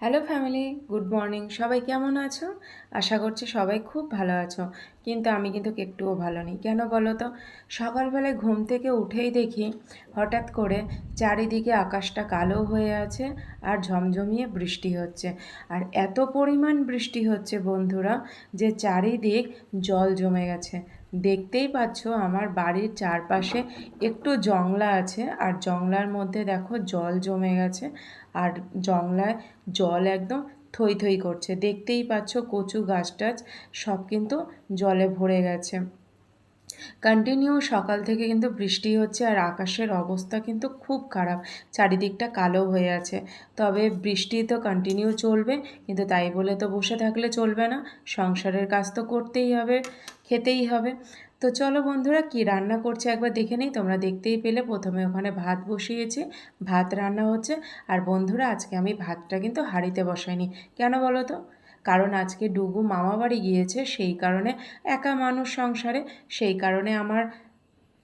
Hello family good morning সবাই কেমন আছো? আশা করছি সবাই খুব ভালো আছো। কিন্তু আমি কিন্তু একটুও ভালো নেই। কেন বলো তো? সকালবেলায় ঘুম থেকে উঠেই দেখি হঠাৎ করে চারিদিকে আকাশটা কালো হয়ে আছে আর ঝমঝমিয়ে বৃষ্টি হচ্ছে। আর এত পরিমাণ বৃষ্টি হচ্ছে বন্ধুরা যে চারিদিক জল জমে গেছে। দেখতেই পাচ্ছ আমার বাড়ির চারপাশে একটু জংলা আছে, আর জংলার মধ্যে দেখো জল জমে গেছে, আর জংলায় জল একদম থই থই করছে। দেখতেই পাচ্ছ কচু গাছ টাছ সব কিন্তু জলে ভরে গেছে। কন্টিনিউ সকাল থেকে কিন্তু বৃষ্টি হচ্ছে আর আকাশের অবস্থা কিন্তু খুব খারাপ। চারিদিকটা কালো হয়ে আছে। তবে বৃষ্টি তো কন্টিনিউ চলবে, কিন্তু তাই বলে তো বসে থাকলে চলবে না। সংসারের কাজ তো করতেই হবে, খেতেই হবে। তো চলো বন্ধুরা, কি রান্না করছে একবার দেখে নিই? তোমরা দেখতেই পেলে, প্রথমে ওখানে ভাত বসিয়েছি। ভাত রান্না হচ্ছে। আর বন্ধুরা, আজকে আমি ভাতটা কিন্তু হাঁড়িতে বসাইনি। কেন বলো তো? কারণ আজকে ডুগু মামা বাড়ি গিয়েছে, সেই কারণে একা মানুষ সংসারে, সেই কারণে আমার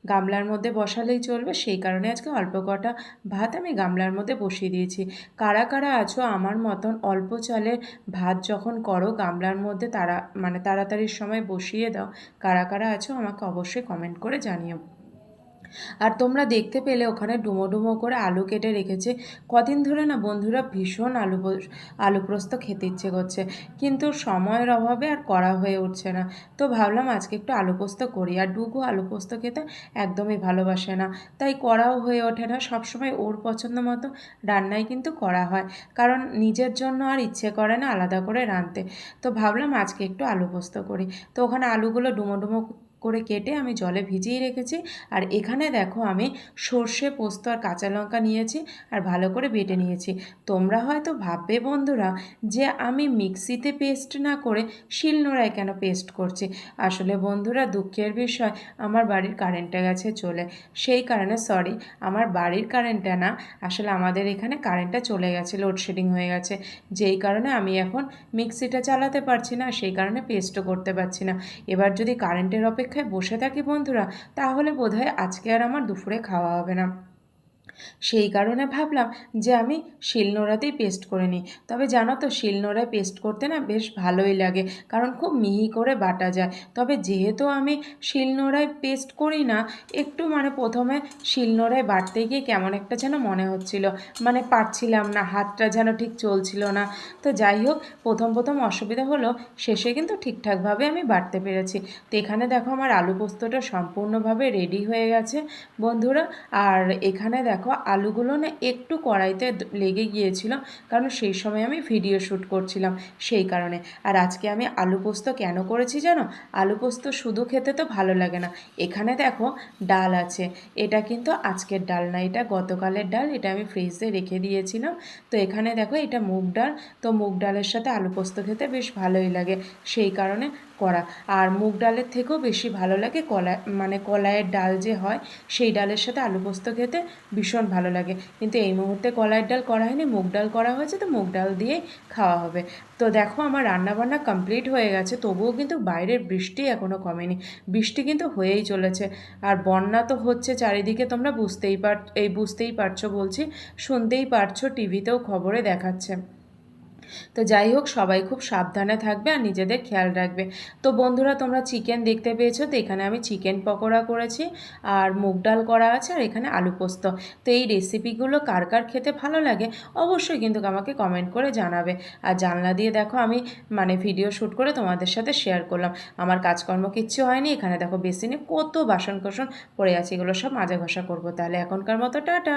গামলার মধ্যে বসালেই চলবে, সেই কারণে আজকে অল্প কটা ভাত আমি গামলার মধ্যে বসিয়ে দিয়েছি। কারা কারা আছো আমার মতন অল্প চালের ভাত যখন করো গামলার মধ্যে তারা মানে তাড়াতাড়ির সময় বসিয়ে দাও, কারা কারা আছো আমাকে অবশ্যই কমেন্ট করে জানিও। আর তোমরা দেখতে পেলে ওখানে ডুমো ডুমো করে আলু কেটে রেখেছে। কদিন ধরে না বন্ধুরা ভীষণ আলু আলু প্রস্ত খেতে ইচ্ছে করছে। কিন্তু সময়ের অভাবে আর করা হয়ে উঠছে না। তো ভাবলাম আজকে একটু আলু পোস্ত করি। আর ডুগু আলু পোস্ত খেতে একদমই ভালোবাসে না। তাই করাও হয়ে ওঠে না। সবসময় ওর পছন্দ মতো রান্নাই কিন্তু করা হয়। কারণ নিজের জন্য আর ইচ্ছে করে না আলাদা করে রাঁধতে। তো ভাবলাম আজকে একটু আলু পোস্ত করি। তো ওখানে আলুগুলো ডুমো ডুমো করে কেটে আমি জলে ভিজিয়ে রেখেছি। আর এখানে দেখো আমি সর্ষে, পোস্ত আর কাঁচা লঙ্কা নিয়েছি আর ভালো করে বেটে নিয়েছি। তোমরা হয়তো ভাববে, বন্ধুরা, যে আমি মিক্সিতে পেস্ট না করে শিলনোড়ায় কেন পেস্ট করছি? আসলে বন্ধুরা, দুঃখের বিষয়, আমার বাড়ির কারেন্টটা গেছে চলে। সেই কারণে সরি আমার বাড়ির কারেন্টটা না, আসলে আমাদের এখানে কারেন্টটা চলে গেছে লোডশেডিং হয়ে গেছে। যেই কারণে আমি এখন মিক্সিটা চালাতে পারছি না, সেই কারণে পেস্টও করতে পারছি না। এবার যদি কারেন্টের অপেক্ষা অপেক্ষায় বসে থাকি বন্ধুরা তাহলে বোধহয় আজকে আর আমার দুপুরে খাওয়া হবে না। সেই কারণে ভাবলাম যে আমি শিলনোড়াতেই পেস্ট করে নিই। তবে জানো তো, শিলনোড়ায় পেস্ট করতে না বেশ ভালোই লাগে, কারণ খুব মিহি করে বাটা যায়। তবে যেহেতু আমি শিলনোড়ায় পেস্ট করি না, একটু মানে প্রথমে শিলনোড়ায় বাটতে গিয়ে কেমন একটা যেন মনে হচ্ছিল। মানে পারছিলাম না, হাতটা যেন ঠিক চলছিল না। তো যাই হোক, প্রথম প্রথম অসুবিধা হলো, শেষে কিন্তু ঠিকঠাকভাবে আমি বাটতে পেরেছি। তো এখানে দেখো আমার আলু পোস্তটা সম্পূর্ণভাবে রেডি হয়ে গেছে বন্ধুরা। আর এখানে দেখো দেখো, আলুগুলো না একটু কড়াইতে লেগে গিয়েছিল, কারণ সেই সময় আমি ভিডিও শ্যুট করছিলাম সেই কারণে। আর আজকে আমি আলু পোস্ত কেন করেছি জানো? আলু পোস্ত শুধু খেতে তো ভালো লাগে না। এখানে দেখো, ডাল আছে। এটা কিন্তু আজকের ডাল না, এটা গতকালের ডাল, এটা আমি ফ্রিজে রেখে দিয়েছিলাম। তো এখানে দেখো, এটা মুগ ডাল। তো মুগ ডালের সাথে আলু পোস্ত খেতে বেশ ভালোই লাগে। সেই কারণে করা। আর মুগ ডালের থেকেও বেশি ভালো লাগে কলা মানে কলাইয়ের ডাল যে হয়, সেই ডালের সাথে আলু পোস্ত খেতে ভীষণ ভালো লাগে। কিন্তু এই মুহূর্তে কলাইয়ের ডাল করা হয়নি, মুগ ডাল করা হয়েছে তো মুগ ডাল দিয়েই খাওয়া হবে। তো দেখো আমার রান্নাবান্না কমপ্লিট হয়ে গেছে, তবুও কিন্তু বাইরের বৃষ্টি এখনও কমেনি। বৃষ্টি কিন্তু হয়েই চলেছে। আর বন্যা তো হচ্ছে চারিদিকে, তোমরা বুঝতেই পার, এই বুঝতেই পারছ বলছি, শুনতেই পারছ, টিভিতেও খবরে দেখাচ্ছে। তো যাই হোক, সবাই খুব সাবধানে থাকবে আর নিজেদের খেয়াল রাখবে। তো বন্ধুরা, তোমরা চিকেন দেখতে পেয়েছ, তো এখানে আমি চিকেন পকোড়া করেছি আর মুগ ডাল করা আছে আর এখানে আলু পোস্ত। তো এই রেসিপিগুলো কার কার খেতে ভালো লাগে অবশ্যই কিন্তু আমাকে কমেন্ট করে জানাবে। আর জানলা দিয়ে দেখো, আমি মানে ভিডিও শ্যুট করে তোমাদের সাথে শেয়ার করলাম। আমার কাজকর্ম কিচ্ছু হয়নি, এখানে দেখো বেসিনে কত বাসন কোসন পড়ে আছে, এগুলো সব মাজা ঘষা করব। তাহলে এখনকার মতো, টাটা!